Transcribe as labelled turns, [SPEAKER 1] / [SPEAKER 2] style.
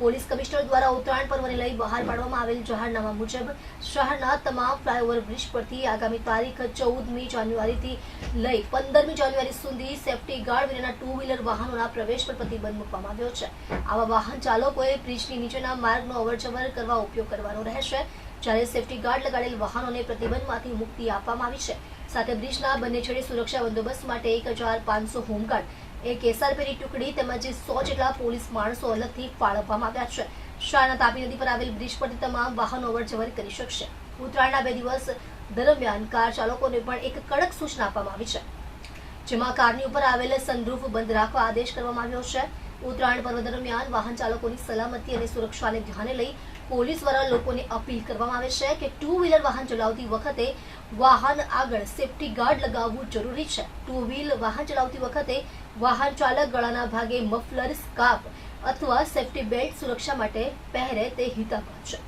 [SPEAKER 1] Police commissioner દ્વારા ઉત્તરાયણ પર્વને લઈ બહાર પાડવામાં આવેલ જાહેરનામા મુજબ શહેરના તમામ ફ્લાયઓવર બ્રિજ પરથી આગામી તારીખ ચૌદમી જાન્યુઆરીથી લઈ પંદરમી જાન્યુઆરી સુધી સેફટી ગાર્ડ વિનાના ટુ વ્હીલર વાહનોના પ્રવેશ પર પ્રતિબંધ મૂકવામાં આવ્યો છે. આવા વાહન ચાલકોએ બ્રિજની નીચેના માર્ગનો અવરજવર કરવા ઉપયોગ કરવાનો રહેશે. જ્યારે સેફટી ગાર્ડ લગાડેલ વાહનોને પ્રતિબંધમાંથી મુક્તિ આપવામાં આવી છે. સાથે બ્રિજના બંને છેડે સુરક્ષા બંદોબસ્ત માટે એક હજાર પાંચસો હોમગાર્ડ, એક એસઆરપીની ટુકડી તેમજ સો જેટલા પોલીસ માણસો અલગથી ફાળવવામાં આવ્યા છે. શાળાના તાપી નદી પર આવેલ બ્રિજ પરથી તમામ વાહનો અવરજવર કરી શકશે. ઉત્તરાયણના બે દિવસ દરમિયાન કાર ચાલકોને પણ એક કડક સૂચના આપવામાં આવી છે. જેમાં કારની ઉપર આવેલ સનરૂફ બંધ રાખવા આદેશ કરવામાં આવ્યો છે. ઉત્તરાયણ પર્વ દરમિયાન વાહન ચાલકોની સલામતી અને સુરક્ષાને ધ્યાને લઈ પોલીસ દ્વારા લોકોને અપીલ કરવામાં આવે છે કે ટુ વ્હીલર વાહન ચલાવતી વખતે વાહન આગળ સેફટી ગાર્ડ લગાવવું જરૂરી છે. ટુ વ્હીલ વાહન ચલાવતી વખતે વાહન ચાલક ગળાના ભાગે મફલર સ્કાર્ફ અથવા સેફટી બેલ્ટ સુરક્ષા માટે પહેરે તે હિતાવહ છે.